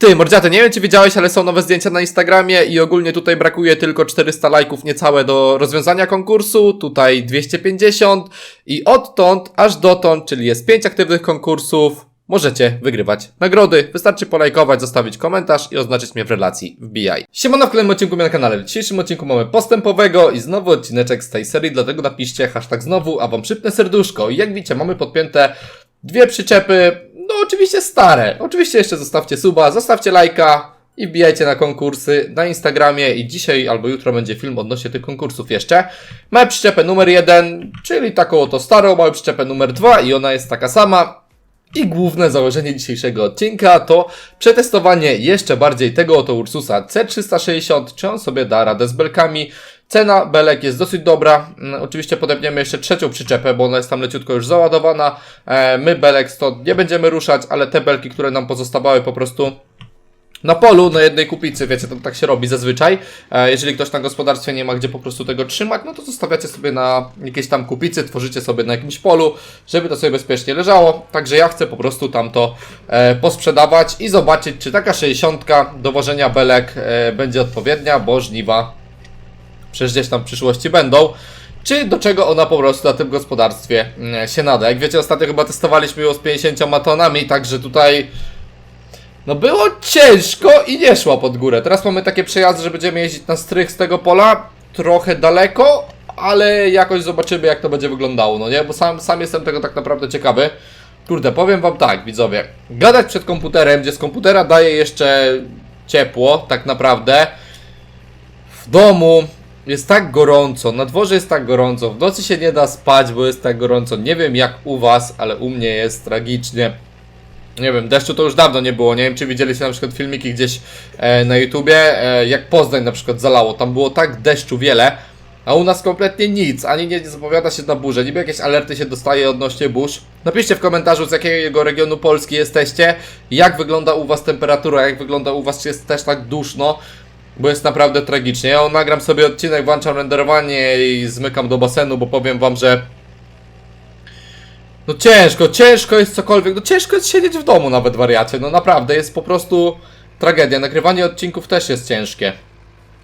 Ty, mordziaty, nie wiem czy wiedziałeś, ale są nowe zdjęcia na Instagramie i ogólnie tutaj brakuje tylko 400 lajków niecałe do rozwiązania konkursu, tutaj 250 i odtąd aż dotąd, czyli jest 5 aktywnych konkursów, możecie wygrywać nagrody. Wystarczy polajkować, zostawić komentarz i oznaczyć mnie w relacji. Wbijaj. Siemano w kolejnym odcinku na kanale. W dzisiejszym odcinku mamy postępowego i znowu odcineczek z tej serii, dlatego napiszcie hashtag znowu, a wam przypnę serduszko. I jak widzicie, mamy podpięte dwie przyczepy, no oczywiście stare. Oczywiście jeszcze zostawcie suba, zostawcie lajka i wbijajcie na konkursy na Instagramie i dzisiaj albo jutro będzie film odnośnie tych konkursów jeszcze. Mamy przyczepę numer jeden, czyli taką oto starą, mamy przyczepę numer dwa i ona jest taka sama. I główne założenie dzisiejszego odcinka to przetestowanie jeszcze bardziej tego oto Ursusa C360, czy on sobie da radę z belkami. Cena belek jest dosyć dobra. Mm, Oczywiście podepniemy jeszcze trzecią przyczepę, bo ona jest tam leciutko już załadowana. E, my belek stąd nie będziemy ruszać, ale te belki, które nam pozostawały po prostu na polu, na jednej kupicy, wiecie, to tak się robi zazwyczaj. E, Jeżeli ktoś na gospodarstwie nie ma gdzie po prostu tego trzymać, no to zostawiacie sobie na jakiejś tam kupicy, tworzycie sobie na jakimś polu, żeby to sobie bezpiecznie leżało. Także ja chcę po prostu tam to e, posprzedawać i zobaczyć, czy taka 60 do wożenia belek będzie odpowiednia, bo żniwa przecież gdzieś tam w przyszłości będą. Czy do czego ona po prostu na tym gospodarstwie mm, się nada? Jak wiecie, ostatnio chyba testowaliśmy ją z 50 tonami, także tutaj no było ciężko i nie szła pod górę. Teraz mamy takie przejazdy, że będziemy jeździć na strych z tego pola, trochę daleko, ale jakoś zobaczymy jak to będzie wyglądało, no nie? Bo sam, sam jestem tego tak naprawdę ciekawy. Kurde, powiem wam tak, widzowie. Gadać przed komputerem, gdzie z komputera daje jeszcze ciepło, tak naprawdę. W domu jest tak gorąco, na dworze jest tak gorąco, w nocy się nie da spać, bo jest tak gorąco. Nie wiem jak u was, ale u mnie jest tragicznie. Nie wiem, deszczu to już dawno nie było. Nie wiem, czy widzieliście na przykład filmiki gdzieś e, na YouTubie, e, jak Poznań na przykład zalało. Tam było tak deszczu wiele, a u nas kompletnie nic. Ani nie zapowiada się na burzę. Niby jakieś alerty się dostaje odnośnie burz. Napiszcie w komentarzu, z jakiego regionu Polski jesteście, jak wygląda u was temperatura, jak wygląda u was, czy jest też tak duszno. Bo jest naprawdę tragicznie. Ja nagram sobie odcinek, włączam renderowanie i zmykam do basenu, bo powiem wam, że no ciężko, ciężko jest cokolwiek, no ciężko jest siedzieć w domu nawet wariacie, no naprawdę, jest po prostu tragedia. Nagrywanie odcinków też jest ciężkie.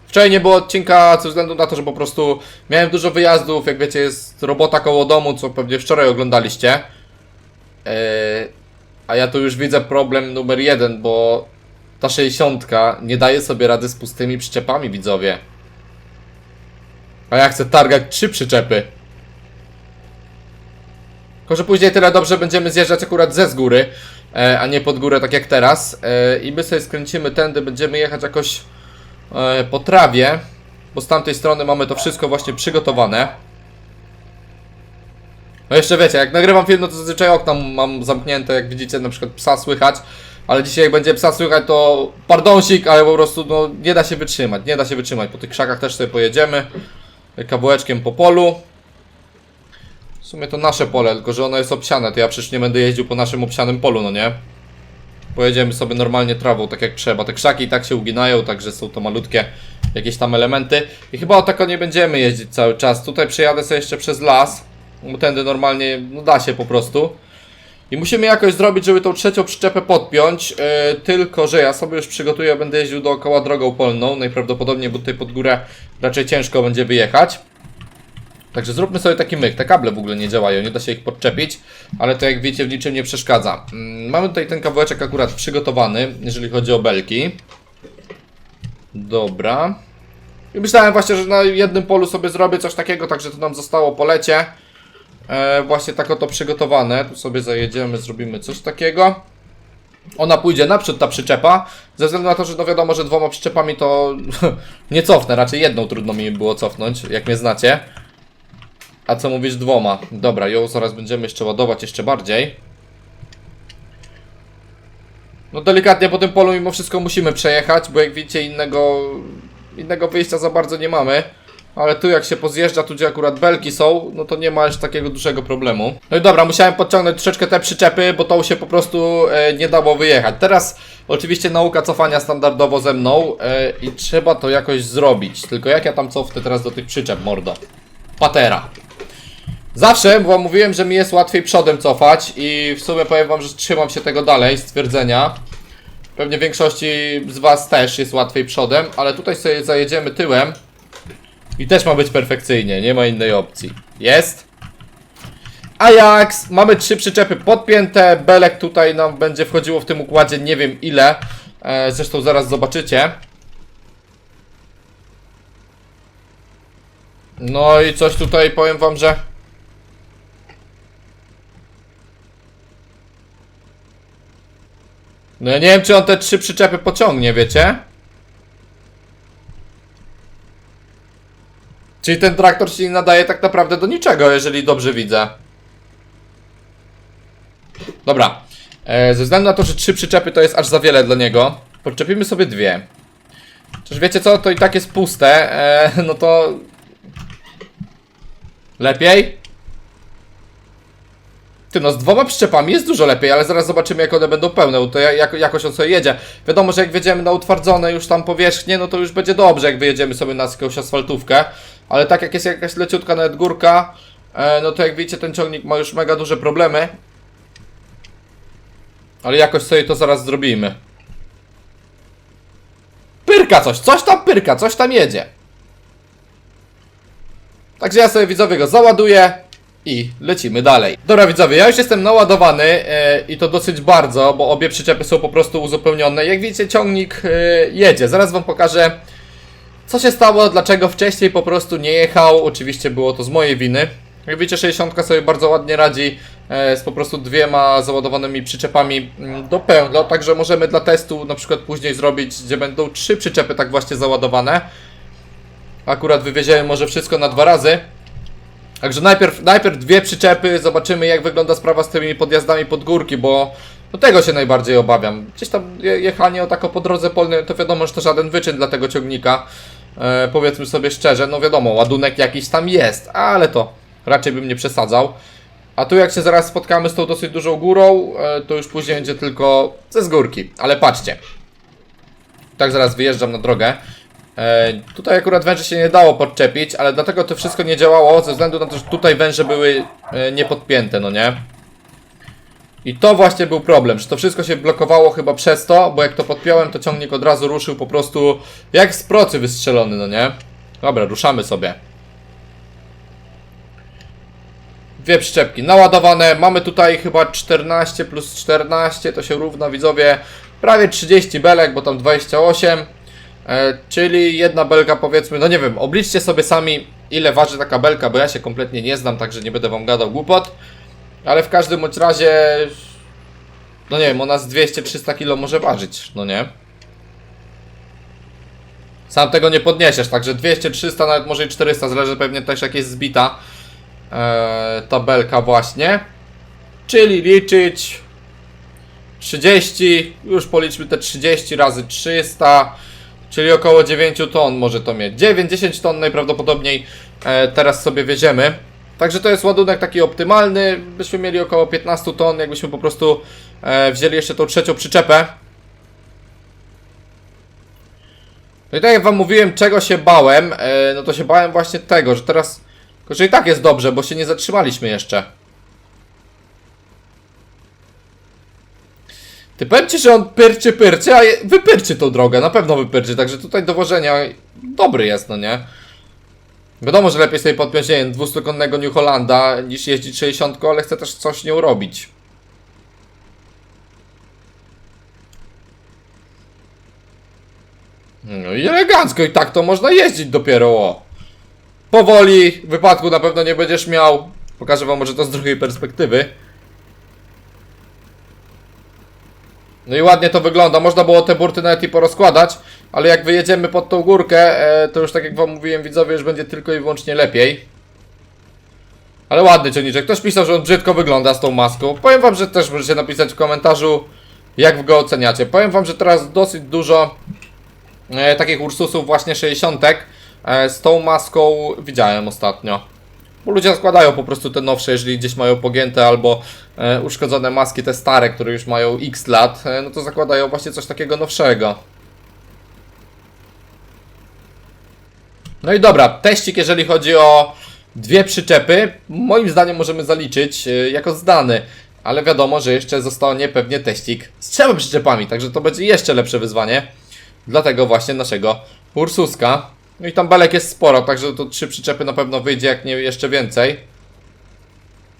Wczoraj nie było odcinka ze względu na to, że po prostu miałem dużo wyjazdów, jak wiecie jest robota koło domu, co pewnie wczoraj oglądaliście. Eee, a ja tu już widzę problem numer jeden, bo ta 60 nie daje sobie rady z pustymi przyczepami, widzowie. A ja chcę targać trzy przyczepy. Tylko, że później tyle dobrze będziemy zjeżdżać akurat ze z góry, e, a nie pod górę tak jak teraz. E, I my sobie skręcimy tędy, będziemy jechać jakoś e, po trawie, bo z tamtej strony mamy to wszystko właśnie przygotowane. No jeszcze wiecie, jak nagrywam film, no to zazwyczaj okna mam zamknięte, jak widzicie na przykład psa słychać. Ale dzisiaj jak będzie psa słychać, to pardonsik, ale po prostu no, nie da się wytrzymać, nie da się wytrzymać. Po tych krzakach też sobie pojedziemy, kawałeczkiem po polu. W sumie to nasze pole, tylko że ono jest obsiane, to ja przecież nie będę jeździł po naszym obsianym polu, no nie? Pojedziemy sobie normalnie trawą, tak jak trzeba. Te krzaki i tak się uginają, także są to malutkie jakieś tam elementy. I chyba o tako nie będziemy jeździć cały czas. Tutaj przejadę sobie jeszcze przez las, bo tędy normalnie, no da się po prostu. I musimy jakoś zrobić, żeby tą trzecią przyczepę podpiąć, yy, tylko że ja sobie już przygotuję, będę jeździł dookoła drogą polną, najprawdopodobniej, bo tutaj pod górę raczej ciężko będzie wyjechać. Także zróbmy sobie taki myk. Te kable w ogóle nie działają, nie da się ich podczepić, ale to jak wiecie w niczym nie przeszkadza. Mm, Mamy tutaj ten kawałeczek akurat przygotowany, jeżeli chodzi o belki. Dobra. I myślałem właśnie, że na jednym polu sobie zrobię coś takiego, także to nam zostało po lecie. E, właśnie tak oto przygotowane. Tu sobie zajedziemy, zrobimy coś takiego. Ona pójdzie naprzód, ta przyczepa, ze względu na to, że no wiadomo, że dwoma przyczepami to nie cofnę, raczej jedną trudno mi było cofnąć, jak mnie znacie. A co mówisz dwoma? Dobra, ją zaraz będziemy jeszcze ładować jeszcze bardziej. No delikatnie po tym polu mimo wszystko musimy przejechać, bo jak widzicie innego, innego wyjścia za bardzo nie mamy. Ale tu jak się pozjeżdża, tu gdzie akurat belki są, no to nie ma aż takiego dużego problemu. No i dobra, musiałem podciągnąć troszeczkę te przyczepy, bo to się po prostu e, nie dało wyjechać. Teraz oczywiście nauka cofania standardowo ze mną e, i trzeba to jakoś zrobić. Tylko jak ja tam cofnę teraz do tych przyczep, mordo? Patera. Zawsze wam mówiłem, że mi jest łatwiej przodem cofać i w sumie powiem wam, że trzymam się tego dalej, stwierdzenia. Pewnie większości z Was też jest łatwiej przodem, ale tutaj sobie zajedziemy tyłem i też ma być perfekcyjnie, nie ma innej opcji. Jest. Ajax, mamy trzy przyczepy podpięte, belek tutaj nam będzie wchodziło w tym układzie nie wiem ile, e, zresztą zaraz zobaczycie. No i coś tutaj powiem wam, że... No ja nie wiem, czy on te trzy przyczepy pociągnie, wiecie? Czyli ten traktor się nie nadaje tak naprawdę do niczego, jeżeli dobrze widzę. Dobra. E, ze względu na to, że trzy przyczepy to jest aż za wiele dla niego, podczepimy sobie dwie. Czyż wiecie co, to i tak jest puste, e, no to... Lepiej? Ty no, z dwoma przyczepami jest dużo lepiej, ale zaraz zobaczymy jak one będą pełne, to ja- jak, jakoś on sobie jedzie. Wiadomo, że jak wjedziemy na utwardzone już tam powierzchnię, no to już będzie dobrze, jak wyjedziemy sobie na jakąś asfaltówkę. Ale tak jak jest jakaś leciutka nawet górka, e, no to jak widzicie ten ciągnik ma już mega duże problemy. Ale jakoś sobie to zaraz zrobimy. Pyrka coś, coś tam pyrka, coś tam jedzie. Także ja sobie widzowie go załaduję i lecimy dalej. Dobra widzowie, ja już jestem naładowany e, i to dosyć bardzo, bo obie przyczepy są po prostu uzupełnione. Jak widzicie ciągnik e, jedzie, zaraz wam pokażę co się stało, dlaczego wcześniej po prostu nie jechał. Oczywiście było to z mojej winy. Jak widzicie 60 sobie bardzo ładnie radzi e, z po prostu dwiema załadowanymi przyczepami mm, do pełna, także możemy dla testu na przykład później zrobić, gdzie będą trzy przyczepy tak właśnie załadowane. Akurat wywieziemy może wszystko na dwa razy. Także najpierw, najpierw dwie przyczepy, zobaczymy jak wygląda sprawa z tymi podjazdami pod górki, bo no tego się najbardziej obawiam. Gdzieś tam je- jechanie o tako po drodze polnej, to wiadomo, że to żaden wyczyn dla tego ciągnika. E, powiedzmy sobie szczerze, no wiadomo, ładunek jakiś tam jest, ale to raczej bym nie przesadzał. A tu jak się zaraz spotkamy z tą dosyć dużą górą, e, to już później będzie tylko ze z górki. Ale patrzcie. Tak zaraz wyjeżdżam na drogę. E, tutaj akurat węże się nie dało podczepić, ale dlatego to wszystko nie działało, ze względu na to, że tutaj węże były e, niepodpięte, no nie? I to właśnie był problem, że to wszystko się blokowało chyba przez to, bo jak to podpiąłem, to ciągnik od razu ruszył po prostu jak z procy wystrzelony, no nie? Dobra, ruszamy sobie. Dwie przyczepki naładowane, mamy tutaj chyba 14 plus 14, to się równa widzowie prawie 30 belek, bo tam 28. E, czyli jedna belka powiedzmy, no nie wiem, obliczcie sobie sami ile waży taka belka, bo ja się kompletnie nie znam, także nie będę wam gadał głupot. Ale w każdym bądź razie, no nie wiem, ona z 200-300 kg może ważyć, no nie? Sam tego nie podniesiesz, także 200-300, nawet może i 400, zależy pewnie też jak jest zbita e, ta belka właśnie. Czyli liczyć 30, już policzmy te 30 razy 300, czyli około 9 ton może to mieć. 9-10 ton najprawdopodobniej e, teraz sobie wieziemy. Także to jest ładunek taki optymalny. Byśmy mieli około 15 ton, jakbyśmy po prostu e, wzięli jeszcze tą trzecią przyczepę. No i tak jak wam mówiłem, czego się bałem, e, no to się bałem właśnie tego, że teraz... Tylko, że i tak jest dobrze, bo się nie zatrzymaliśmy jeszcze. Ty powiem że on pyrczy, pyrczy, a je- wypyrczy tą drogę, na pewno wypyrczy, także tutaj dowożenia dobry jest, no nie? Wiadomo, że lepiej sobie podpiąć, nie wiem, 200-konnego New Hollanda niż jeździć 60, ale chcę też coś nią robić. No i elegancko i tak to można jeździć dopiero, o. Powoli, wypadku na pewno nie będziesz miał. Pokażę wam może to z drugiej perspektywy. No i ładnie to wygląda. Można było te burty nawet i porozkładać, ale jak wyjedziemy pod tą górkę, e, to już tak jak wam mówiłem, widzowie, już będzie tylko i wyłącznie lepiej. Ale ładny ciągniczek. Ktoś pisał, że on brzydko wygląda z tą maską. Powiem wam, że też możecie napisać w komentarzu, jak go oceniacie. Powiem wam, że teraz dosyć dużo e, takich Ursusów właśnie 60 e, z tą maską widziałem ostatnio. Bo ludzie składają po prostu te nowsze, jeżeli gdzieś mają pogięte albo e, uszkodzone maski, te stare, które już mają x lat, e, no to zakładają właśnie coś takiego nowszego. No i dobra, teścik jeżeli chodzi o dwie przyczepy, moim zdaniem możemy zaliczyć e, jako zdany. ale wiadomo, że jeszcze zostanie pewnie teścik z trzema przyczepami, także to będzie jeszcze lepsze wyzwanie. Dlatego właśnie naszego Ursuska. No i tam belek jest sporo, także to trzy przyczepy na pewno wyjdzie, jak nie jeszcze więcej.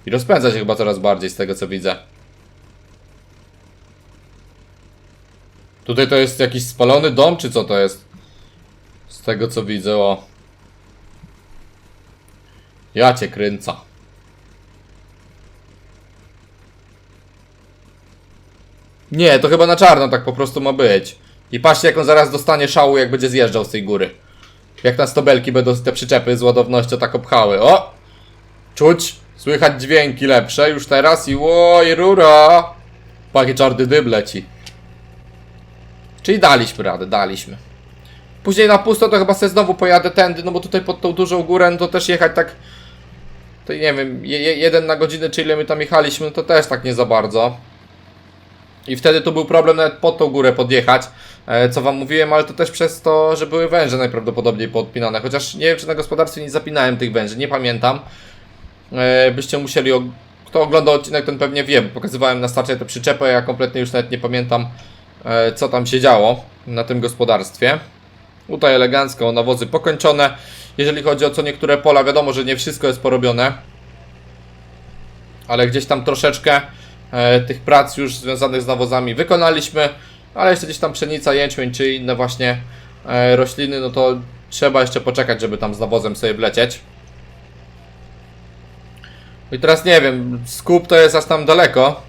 I rozpędza się chyba coraz bardziej z tego co widzę. Tutaj to jest jakiś spalony dom, czy co to jest? Z tego co widzę, o. Ja cię kręca. Nie, to chyba na czarno tak po prostu ma być. I patrzcie jak on zaraz dostanie szału jak będzie zjeżdżał z tej góry. Jak na stobelki będą te przyczepy z ładownością tak obchały. O! Czuć, słychać dźwięki lepsze już teraz i oj rura! Pakie czarny dym leci. Czyli daliśmy radę, daliśmy. Później na pusto to chyba sobie znowu pojadę tędy, no bo tutaj pod tą dużą górę no to też jechać tak... To nie wiem, je, je, jeden na godzinę czy ile my tam jechaliśmy, to też tak nie za bardzo. I wtedy to był problem nawet pod tą górę podjechać, e, co wam mówiłem, ale to też przez to, że były węże najprawdopodobniej podpinane. Chociaż nie wiem, czy na gospodarstwie nie zapinałem tych węży, nie pamiętam. E, Byście musieli. Kto oglądał odcinek, ten pewnie wie, bo pokazywałem na starcie tę przyczepę. Ja kompletnie już nawet nie pamiętam, e, co tam się działo na tym gospodarstwie. Tutaj elegancko, nawozy pokończone. Jeżeli chodzi o co niektóre pola, wiadomo, że nie wszystko jest porobione, ale gdzieś tam troszeczkę e, tych prac już związanych z nawozami wykonaliśmy, ale jeszcze gdzieś tam pszenica, jęczmień czy inne właśnie e, rośliny, no to trzeba jeszcze poczekać, żeby tam z nawozem sobie wlecieć. I teraz nie wiem, skup to jest aż tam daleko.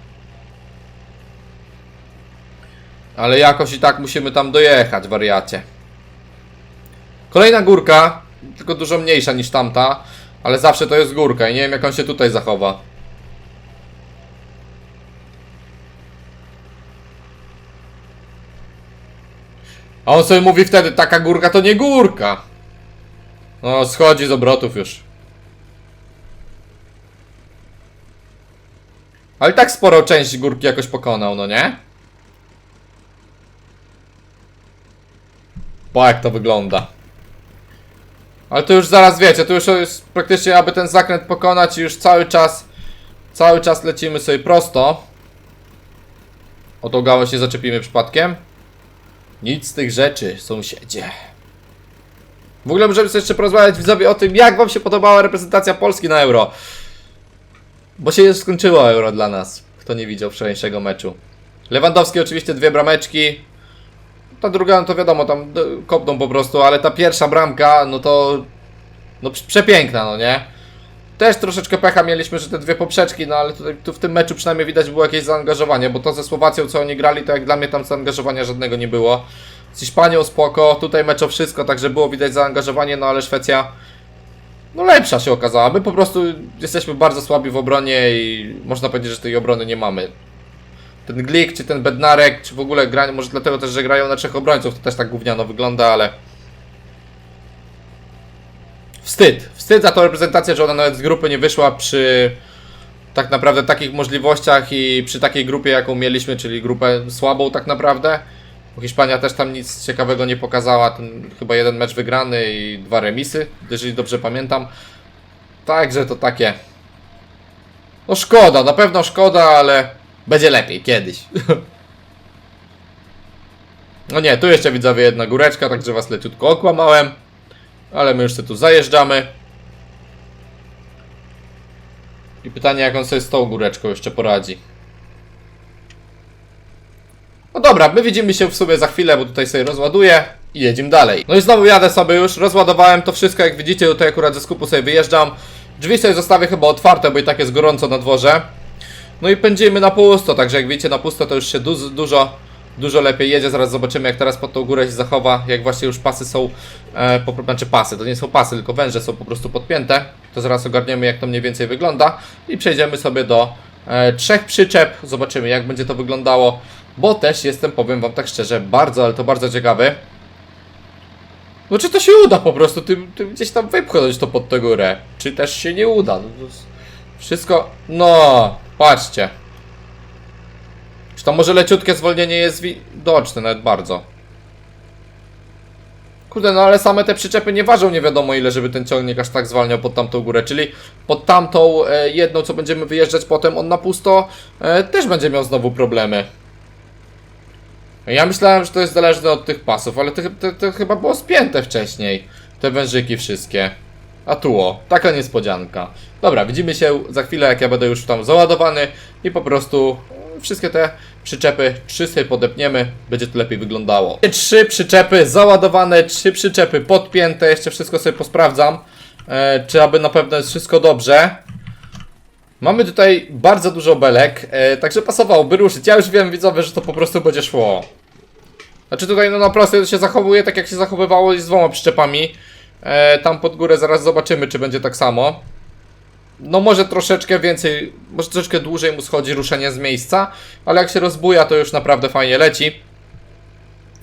Ale jakoś i tak musimy tam dojechać, wariacie. Kolejna górka, tylko dużo mniejsza niż tamta, ale zawsze to jest górka i nie wiem jak on się tutaj zachowa. A on sobie mówi wtedy, taka górka to nie górka. No, schodzi z obrotów już. Ale tak sporo część górki jakoś pokonał, no nie? Po jak to wygląda. Ale to już zaraz wiecie, to już jest praktycznie, aby ten zakręt pokonać i już cały czas, cały czas lecimy sobie prosto. O tą gałąź nie zaczepimy przypadkiem. Nic z tych rzeczy, sąsiedzie. W ogóle możemy sobie jeszcze porozmawiać widzowie o tym, jak wam się podobała reprezentacja Polski na Euro. Bo się już skończyło Euro dla nas, kto nie widział wczorajszego meczu. Lewandowski oczywiście dwie brameczki. Ta druga, no to wiadomo, tam kopną po prostu, ale ta pierwsza bramka, no to... No prze- przepiękna, no nie? Też troszeczkę pecha mieliśmy, że te dwie poprzeczki, no ale tutaj tu w tym meczu przynajmniej widać było jakieś zaangażowanie, bo to ze Słowacją, co oni grali, to jak dla mnie tam zaangażowania żadnego nie było. Z Hiszpanią spoko, tutaj mecz o wszystko, także było widać zaangażowanie, no ale Szwecja no lepsza się okazała. My po prostu jesteśmy bardzo słabi w obronie i można powiedzieć, że tej obrony nie mamy. Ten Glik, czy ten Bednarek, czy w ogóle grają, może dlatego też, że grają na trzech obrońców, to też tak gówniano wygląda, ale... Wstyd. Wstyd za tą reprezentację, że ona nawet z grupy nie wyszła przy tak naprawdę takich możliwościach i przy takiej grupie, jaką mieliśmy, czyli grupę słabą tak naprawdę. Bo Hiszpania też tam nic ciekawego nie pokazała. Ten chyba jeden mecz wygrany i dwa remisy, jeżeli dobrze pamiętam. Także to takie. No szkoda, na pewno szkoda, ale będzie lepiej kiedyś. No nie, tu jeszcze widzowie jedna góreczka, także was leciutko okłamałem. Ale my już sobie tu zajeżdżamy. I pytanie, jak on sobie z tą góreczką jeszcze poradzi. No dobra, my widzimy się w sumie za chwilę, bo tutaj sobie rozładuję i jedziemy dalej. No i znowu jadę sobie już, rozładowałem to wszystko, jak widzicie, tutaj akurat ze skupu sobie wyjeżdżam. Drzwi sobie zostawię chyba otwarte, bo i tak jest gorąco na dworze. No i pędzimy na pusto, także jak widzicie na pusto to już się du dużo, dużo lepiej jedzie. Zaraz zobaczymy jak teraz pod tą górę się zachowa, jak właśnie już pasy są, e, po, znaczy pasy, to nie są pasy, tylko węże są po prostu podpięte. To zaraz ogarniemy jak to mniej więcej wygląda i przejdziemy sobie do e, trzech przyczep. Zobaczymy jak będzie to wyglądało, bo też jestem, powiem wam tak szczerze, bardzo, ale to bardzo ciekawy. No czy to się uda po prostu tym, tym gdzieś tam wypchnąć to pod tę górę? Czy też się nie uda? No, wszystko... No, patrzcie. Czy to może leciutkie zwolnienie jest widoczne nawet bardzo? kurde, no ale same te przyczepy nie ważą nie wiadomo ile, żeby ten ciągnik aż tak zwalniał pod tamtą górę, czyli pod tamtą e, jedną, co będziemy wyjeżdżać potem, on na pusto, e, też będzie miał znowu problemy. Ja myślałem, że to jest zależne od tych pasów, ale to, to, to chyba było spięte wcześniej. Te wężyki wszystkie. A tu o, taka niespodzianka. Dobra, widzimy się za chwilę, jak ja będę już tam załadowany i po prostu wszystkie te przyczepy, trzy sobie podepniemy, będzie to lepiej wyglądało. Trzy przyczepy załadowane, trzy przyczepy podpięte, jeszcze wszystko sobie posprawdzam, e, czy aby na pewno jest wszystko dobrze. Mamy tutaj bardzo dużo belek, e, także pasowałoby ruszyć. Ja już wiem, widzowie, że to po prostu będzie szło. Znaczy tutaj no na prostej się zachowuje tak jak się zachowywało z dwoma przyczepami. E, tam pod górę zaraz zobaczymy, czy będzie tak samo. No może troszeczkę więcej, może troszeczkę dłużej mu schodzi ruszenie z miejsca, ale jak się rozbuja, to już naprawdę fajnie leci.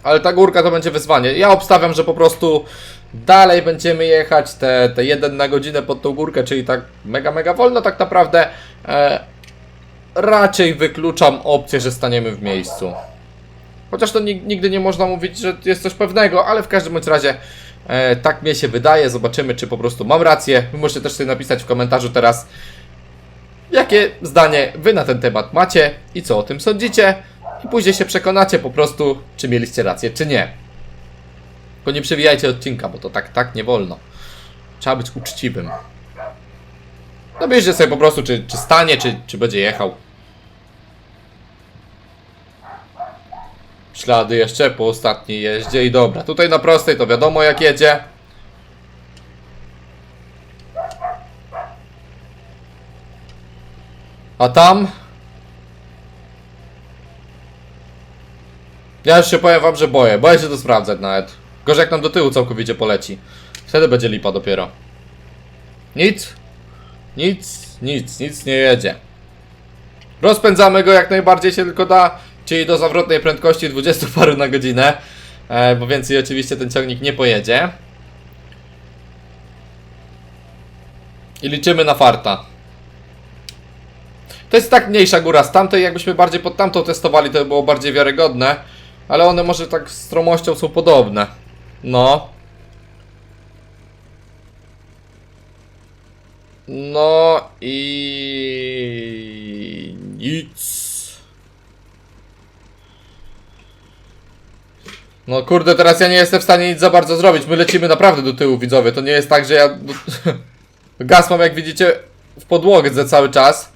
Ale ta górka to będzie wyzwanie. Ja obstawiam, że po prostu dalej będziemy jechać te, te 1 na godzinę pod tą górkę, czyli tak mega, mega wolno tak naprawdę. E, raczej wykluczam opcję, że staniemy w miejscu. Chociaż to nig- nigdy nie można mówić, że jest coś pewnego, ale w każdym bądź razie e, tak mnie się wydaje. Zobaczymy, czy po prostu mam rację. Możecie też sobie napisać w komentarzu teraz, jakie zdanie wy na ten temat macie i co o tym sądzicie. I później się przekonacie po prostu, czy mieliście rację, czy nie. Tylko nie przewijajcie odcinka, bo to tak, tak nie wolno. Trzeba być uczciwym. Nabierzcie sobie po prostu, czy, czy stanie, czy, czy będzie jechał. Ślady jeszcze po ostatniej jeździe i dobra. Tutaj na prostej to wiadomo jak jedzie. A tam? Ja już się powiem wam, że boję. Boję się to sprawdzać nawet. Gorzej jak nam do tyłu całkowicie poleci. Wtedy będzie lipa dopiero. Nic. Nic, nic, nic nie jedzie. Rozpędzamy go jak najbardziej się tylko da, czyli do zawrotnej prędkości 20 paru na godzinę, e, bo więcej oczywiście ten ciągnik nie pojedzie. I liczymy na farta. To jest tak mniejsza góra z tamtej, jakbyśmy bardziej pod tamtą testowali, to by było bardziej wiarygodne, ale one może tak stromością są podobne. No. No i nic. No kurde, teraz ja nie jestem w stanie nic za bardzo zrobić. My lecimy naprawdę do tyłu, widzowie. To nie jest tak, że ja... Gaz mam, jak widzicie, w podłodze cały czas.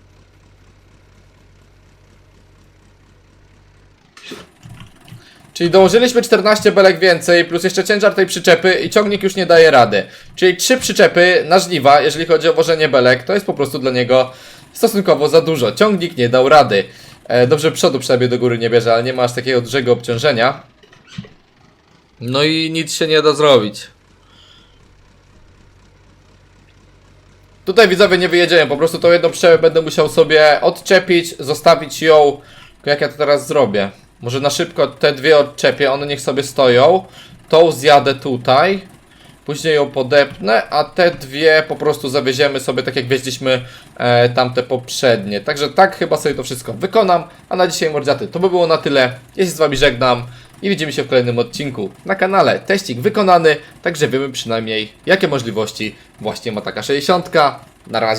Czyli dołożyliśmy 14 belek więcej, plus jeszcze ciężar tej przyczepy i ciągnik już nie daje rady. Czyli trzy przyczepy na żniwa, jeżeli chodzi o wożenie belek, to jest po prostu dla niego stosunkowo za dużo. Ciągnik nie dał rady. E, dobrze przodu przynajmniej do góry nie bierze, ale nie ma aż takiego dużego obciążenia. No i nic się nie da zrobić. Tutaj widzowie nie wyjedziemy, po prostu tą jedną przyczepę będę musiał sobie odczepić, zostawić ją. Jak ja to teraz zrobię? Może na szybko te dwie odczepię, one niech sobie stoją. Tą zjadę tutaj. Później ją podepnę, a te dwie po prostu zawieziemy sobie tak jak wieźliśmy e, tamte poprzednie. Także tak chyba sobie to wszystko wykonam. A na dzisiaj mordziaty to by było na tyle. Ja z wami żegnam i widzimy się w kolejnym odcinku na kanale. Teścik wykonany, także wiemy przynajmniej jakie możliwości właśnie ma taka 60. Na razie.